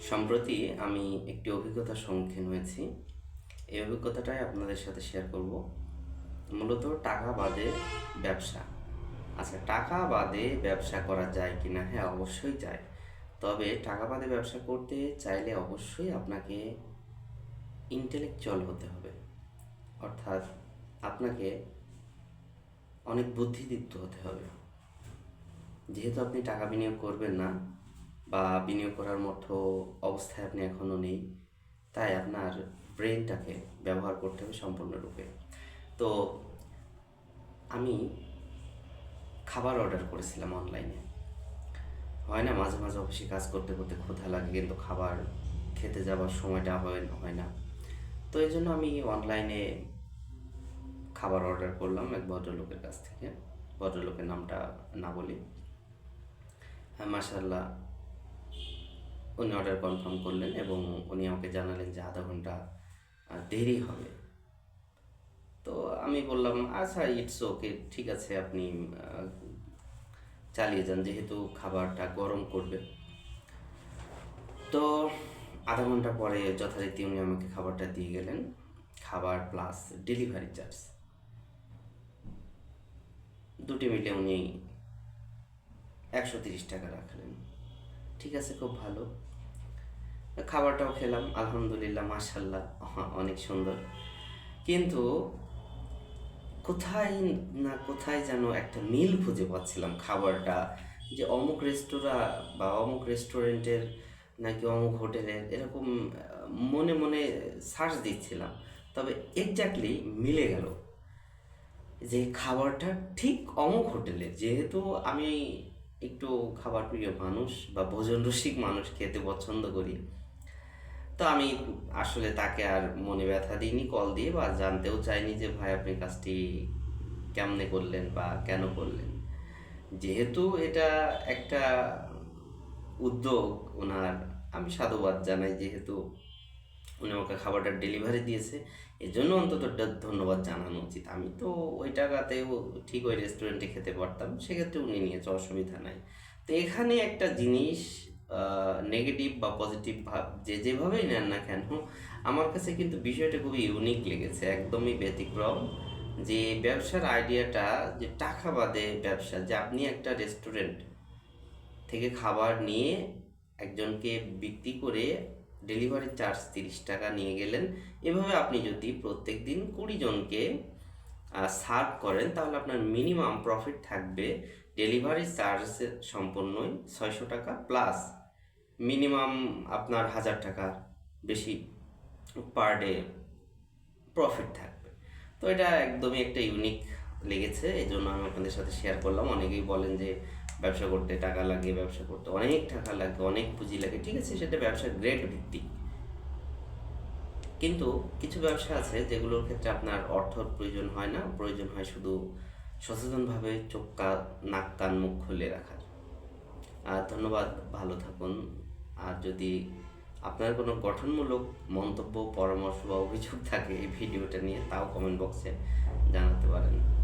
সম্প্রতি আমি একটি অভিজ্ঞতার সম্মুখীন হয়েছি। এই অভিজ্ঞতাটাই আপনাদের সাথে শেয়ার করব। মূলত টাকা বাদে ব্যবসা। আচ্ছা টাকা বাদে ব্যবসা করা যায় কি না? হ্যাঁ অবশ্যই যায়। তবে টাকা বাদে ব্যবসা করতে চাইলে অবশ্যই আপনাকে ইন্টেলেকচুয়াল হতে হবে। অর্থাৎ আপনাকে অনেক বুদ্ধিদীপ্ত হতে হবে। যেহেতু আপনি টাকা বিনিয়োগ করবেন না বা বিনিয়োগ করার মতো অবস্থায় আপনি এখনও নেই। তাই আপনার ব্রেনটাকে ব্যবহার করতে হবে সম্পূর্ণরূপে। তো আমি খাবার অর্ডার করেছিলাম অনলাইনে। হয় না, মাঝে মাঝে অফিসে কাজ করতে করতে ক্ষুধা লাগে, কিন্তু খাবার খেতে যাওয়ার সময়টা হয় না তো এই জন্য আমি অনলাইনে খাবার অর্ডার করলাম এক ভদ্রলোকের কাছ থেকে। ভদ্রলোকের নামটা না বলি। হ্যাঁ মাসাল্লাহ উনি অর্ডার কনফার্ম করলেন এবং উনি আমাকে জানালেন যে আধা ঘণ্টা দেরি হবে। তো আমি বললাম আচ্ছা ইটস ওকে ঠিক আছে, আপনি চালিয়ে যান, যেহেতু খাবারটা গরম করবে। তো আধা ঘণ্টা পরে যথারীতি উনি আমাকে খাবারটা দিয়ে গেলেন, খাবার প্লাস ডেলিভারি চার্জ দুটি মিলে উনি একশো তিরিশ টাকা রাখলেন। ঠিক আছে, খুব ভালো। খাবারটাও খেলাম, আলহামদুলিল্লাহ মাশাল্লাহ অনেক সুন্দর। কিন্তু কোথায় না কোথায় যেন একটা মিল খুঁজে পাচ্ছিলাম খাবারটা, যে অমুক রেস্তোরাঁ বা অমুক রেস্টুরেন্টের নাকি অমুক হোটেলের এরকম মনে মনে সার্চ দিচ্ছিলাম। তবে এক্স্যাক্টলি মিলে গেল যে খাবারটা ঠিক অমুক হোটেলের। যেহেতু আমি একটু খাবার প্রিয় মানুষ বা ভোজন রসিক মানুষ খেতে পছন্দ করি। তো আমি আসলে তাকে আর মনে ব্যথা দিইনি কল দিয়ে বা জানতেও চাইনি যে, ভাই, আপনি কাজটি কেমনে করলেন বা কেন করলেন? যেহেতু এটা একটা উদ্যোগ ওনার, আমি সাধুবাদ জানাই যেহেতু উনি আমাকে খাবারটা ডেলিভারি দিয়েছে। এর জন্য অন্তত ধন্যবাদ জানানো উচিত। আমি তো ওই টাকাতেও ঠিক ওই রেস্টুরেন্টে খেতে পারতাম, সেক্ষেত্রে উনি নিয়েছে অসুবিধা নাই। তো এখানে একটা জিনিস নেগেটিভ বা পজিটিভ ভাব যে যেভাবেই নেন না কেন, আমার কাছে কিন্তু বিষয়টা খুবই ইউনিক লেগেছে, একদমই ব্যতিক্রম। যে ব্যবসার আইডিয়াটা যে টাকা বাদে ব্যবসা, যে আপনি একটা রেস্টুরেন্ট থেকে খাবার নিয়ে একজনকে বিক্রি করে ডেলিভারি চার্জ তিরিশ টাকা নিয়ে গেলেন। এভাবে আপনি যদি প্রত্যেক দিন কুড়ি জনকে সার্ভ করেন, তাহলে আপনার মিনিমাম প্রফিট থাকবে ডেলিভারি চার্জ সম্পূর্ণই ছয়শো টাকা প্লাস মিনিমাম আপনার হাজার টাকা বেশি পার ডে প্রফিট থাকবে। তো এটা একদমই একটা ইউনিক লেগেছে এই জন্য আমি আপনাদের সাথে শেয়ার করলাম। অনেকেই বলেন যে ব্যবসা করতে, টাকা লাগে, ব্যবসা করতে, অনেক টাকা লাগে, অনেক পুঁজি লাগে, ঠিক আছে, সেটা ব্যবসা গ্রেড ভিত্তিক। কিন্তু কিছু ব্যবসা আছে যেগুলোর ক্ষেত্রে আপনার অর্থর প্রয়োজন হয় না, প্রয়োজন হয় শুধু সচেতনভাবে চোখ কা- নাক, কান, মুখ খুলে রাখার। আর ধন্যবাদ, ভালো থাকুন। আর যদি আপনার কোনো গঠনমূলক মন্তব্য, পরামর্শ বা অভিযোগ থাকে এই ভিডিওটা নিয়ে, তাও কমেন্ট বক্সে জানাতে পারেন।